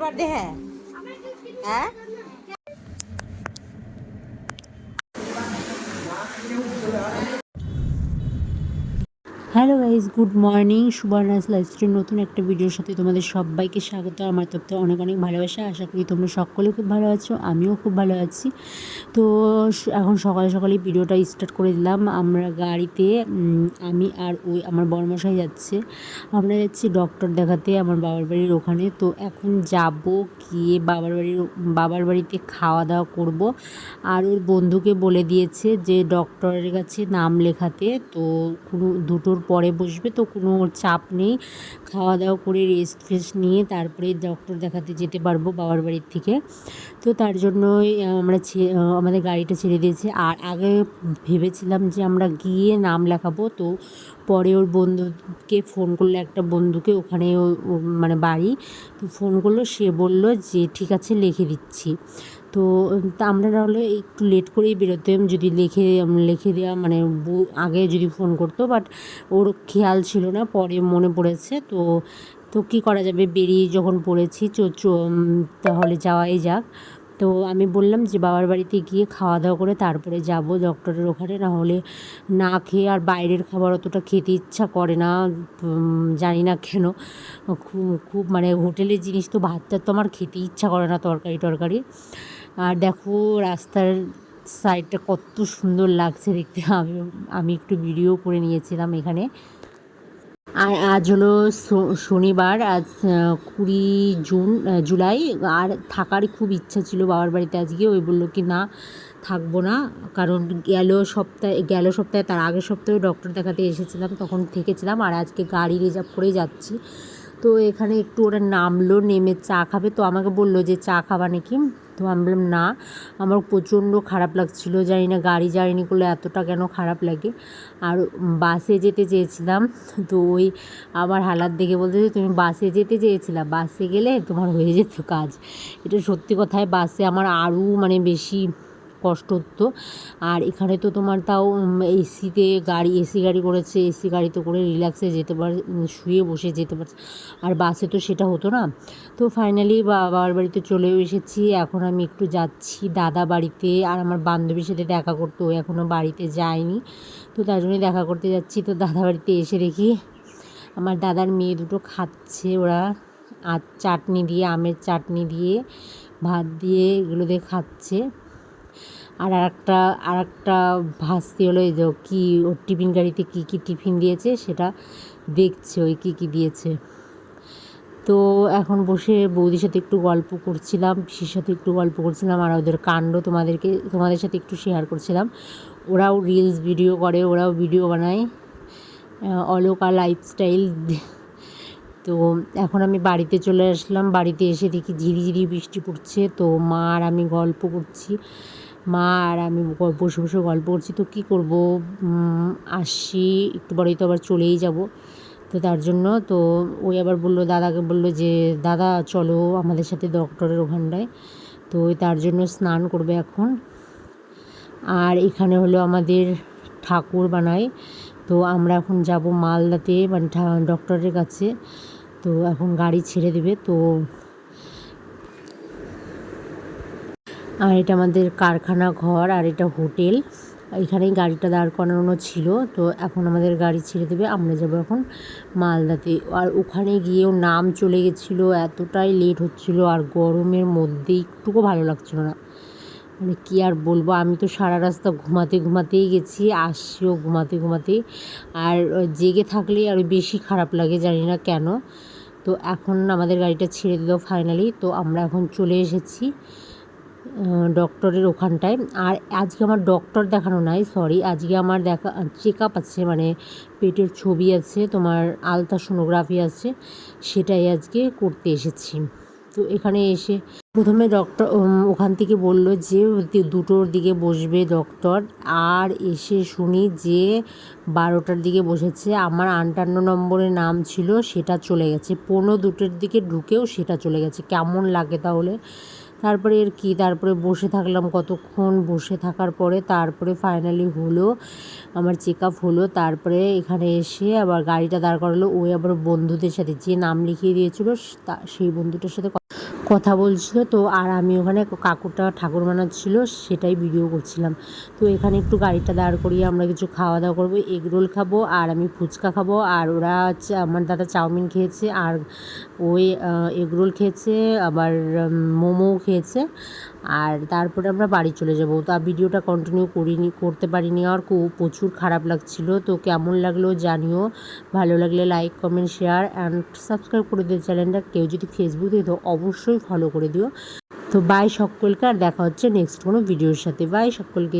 Birthday হ্যাঁ হ্যাঁ hello guys good morning. Subarna's lifestyle নতুন একটা ভিডিওর সাথে তোমাদের সবাইকে স্বাগত। আমার তরফ অনেক অনেক ভালোবাসা। আশা করি তোমরা সকলে খুব ভালো আছো, আমিও খুব ভালো আছি। তো এখন সকালে সকালে ভিডিওটা স্টার্ট করে দিলাম। আমরা গাড়িতে আমি আর ওই আমার বর্মশাই যাচ্ছে। আমরা যাচ্ছি ডক্টর দেখাতে আমার বাবার বাড়ির ওখানে। তো এখন যাব গিয়ে বাবার বাড়ির, বাবার বাড়িতে খাওয়া দাওয়া করব। আর ওর বন্ধুকে বলে দিয়েছে যে ডক্টরের কাছে নাম লেখাতে। তো কোনো, দুটোর পরে বসবে তো কোনো চাপ নেই। খাওয়া দাওয়া করে রেস্ট ফেস্ট নিয়ে তারপরে ডক্টর দেখাতে যেতে পারব বাবার বাড়ির থেকে। তো তার জন্যই আমরা আমাদের গাড়িটা ছেড়ে দিয়েছে। আর আগে ভেবেছিলাম যে আমরা গিয়ে নাম লেখাবো। তো পরে ওর বন্ধুকে ফোন করল, একটা বন্ধুকে ওখানে ও- মানে বাড়ি। তো ফোন করল, সে বলল যে, ঠিক আছে, লিখে দিচ্ছি। তো আমরা নাহলে একটু লেট করেই বেরোতাম, যদি লিখে লিখে দেওয়া মানে আগে যদি ফোন করতো, বাট ওর খেয়াল ছিল না, পরে মনে পড়েছে। তো তো কী করা যাবে? বেরিয়ে যখন পড়েছি তাহলে যাওয়াই যাক। তো আমি বললাম যে, বাবার বাড়িতে গিয়ে খাওয়া দাওয়া করে তারপরে যাব ডক্টরের ওখানে। না হলে না খেয়ে আর বাইরের খাবার অতটা খেতে ইচ্ছা করে না। জানি না কেন। খুব খুব মানে হোটেলের জিনিস তো ভাত টাত তো আমার খেতে ইচ্ছা করে না তরকারি টরকারি। আর দেখো, রাস্তার সাইডটা কত সুন্দর লাগছে দেখতে। আমি আমি একটু ভিডিও করে নিয়েছিলাম এখানে। আর আজ হলো শনিবার, আজ কুড়ি জুন জুলাই। আর থাকার খুব ইচ্ছা ছিল বাবার বাড়িতে আজকে। ওই বলল কি, না, থাকব না। কারণ গেল সপ্তাহে গেল সপ্তাহে, তার আগের সপ্তাহে ডক্টর দেখাতে এসেছিলাম, তখন থেকেছিলাম। আর আজকে গাড়ি রিজার্ভ করে যাচ্ছি। তো এখানে একটু ওরা নামলো, নেমে চা খাবে। তো আমাকে বলল যে, চা খাবা নাকি? তো আমি বললাম, না, আমার প্রচণ্ড খারাপ লাগছিল, জানি না গাড়ি জার্নি করলে এতটা কেন খারাপ লাগে। আর বাসে যেতে চেয়েছিলাম, তো ওই আমার হালাত দেখে বলতে তুমি বাসে যেতে চেয়েছিলা, বাসে গেলে তোমার হয়ে যেত কাজ। এটা সত্যি কথায় বাসে আমার আরও মানে বেশি কষ্ট হতো। আর এখানে তো তোমার তাও এসিতে গাড়ি এসি গাড়ি করেছে এসি গাড়িতে করে রিল্যাক্সে যেতে পার শুয়ে বসে যেতে পারছে। আর বাসে তো সেটা হতো না। তো ফাইনালি বাবার বাড়িতে চলেও এসেছি। এখন আমি একটু যাচ্ছি দাদা বাড়িতে। আর আমার বান্ধবীর সাথে দেখা করতে, ও এখনও বাড়িতে যায়নি। তো তার জন্যই দেখা করতে যাচ্ছি। তো দাদা বাড়িতে এসে দেখি আমার দাদার মেয়ে দুটো খাচ্ছে। ওরা আর চাটনি দিয়ে, আমের চাটনি দিয়ে, ভাত দিয়ে এগুলো দিয়ে খাচ্ছে। আর একটা আর একটা ভাস্তি হলো এই যে কী, ওর টিফিন গাড়িতে কী কী টিফিন দিয়েছে সেটা দেখছে, ওই কী কী দিয়েছে। তো এখন বসে বৌদির সাথে একটু গল্প করছিলাম, পিসির সাথে একটু গল্প করছিলাম, আর ওদের কাণ্ড তোমাদেরকে, তোমাদের সাথে একটু শেয়ার করছিলাম। ওরাও রিলস ভিডিও করে, ওরাও ভিডিও বানায়। অলকা লাইফস্টাইল তো এখন আমি বাড়িতে চলে আসলাম। বাড়িতে এসে দেখি ঝিরিঝিরি বৃষ্টি পড়ছে। তো মা আর আমি গল্প করছি। মা আর আমি বসে বসে গল্প করছি। তো কী করব? আসছি। একটু পরেই তো আবার চলেই যাব। তো তার জন্য তো ওই আবার বলল, দাদাকে বলল যে, দাদা, চলো আমাদের সাথে ডক্টরের ওখানটায়। তো তার জন্য স্নান করবে এখন। আর এখানে হলো আমাদের ঠাকুর বানায়। তো আমরা এখন যাব মালদাতে মানে ডক্টরের কাছে। তো এখন গাড়ি ছেড়ে দেবে, তো আর এটা আমাদের কারখানা ঘর আর এটা হোটেল। এখানেই গাড়িটা দাঁড় করানো ছিল, তো এখন আমাদের গাড়ি ছেড়ে দেবে, আমরা যাব এখন মালদাতে। আর ওখানে গিয়েও নাম চলে গেছিল, এতটাই লেট হচ্ছিল, আর গরমের মধ্যে একটুকু ভালো লাগছিল না। মানে কী আর বলব? আমি তো সারা রাস্তা ঘুমাতে ঘুমাতেই গেছি আসছিও ঘুমাতে ঘুমাতেই। আর জেগে থাকলে আরও বেশি খারাপ লাগে, জানি না কেন। তো এখন আমাদের গাড়িটা ছেড়ে দিল ফাইনালি তো আমরা এখন চলে এসেছি ডক্টরের ওখানটায়। আর আজকে আমার ডক্টর দেখানো নাই সরি আজকে আমার দেখা চেক আপ আছে মানে পেটের ছবি আছে, তোমার আলট্রাসোনোগ্রাফি আছে, সেটাই আজকে করতে এসেছি। তো এখানে এসে প্রথমে ডক্টর ওখান থেকে বলল যে দুটোর দিকে বসবে ডক্টর আর এসে শুনি যে, বারোটার দিকে বসেছে। আমার আটান্ন নম্বরের নাম ছিল, সেটা চলে গেছে। পনেরো দুটোর দিকে ঢুকেও সেটা চলে গেছে। কেমন লাগে তাহলে? তারপরে এর কি? তারপরে বসে থাকলাম কতক্ষণ? বসে থাকার পরে তারপরে ফাইনালি হলো, আমার চেক আপ হলো। তারপরে এখানে এসে আবার গাড়িটা দাঁড় করালো। ওই আবার বন্ধুদের সাথে যে নাম লিখিয়ে দিয়েছিল সেই বন্ধুটার সাথে কথা বলছিল, তো আর আমি ওখানে কাকুটা ঠাকুর ছিল সেটাই ভিডিও করছিলাম। তো এখানে একটু গাড়িটা দাঁড় করিয়ে আমরা কিছু খাওয়া দাওয়া করব এগ রোল খাব, আর আমি ফুচকা খাব, আর ওরা আমার দাদা চাউমিন খেয়েছে, আর ওই এগ রোল খেয়েছে, আবার মোমোও খেয়েছে আর তারপরে আমরা বাড়ি চলে যাব। তো আর ভিডিওটা কন্টিনিউ করিনি, করতে পারিনি আর খুব প্রচুর খারাপ লাগছিল। তো কেমন লাগল জানিও। ভালো লাগলে like comment share and subscribe করে দিও চ্যানেলটা কেউ যদি ফেসবুক দিয়ে তো অবশ্যই ফলো করে দিও। তো বাই সকলকে, আর দেখা হচ্ছে নেক্সট কোনো ভিডিওর সাথে। বাই সকলকে।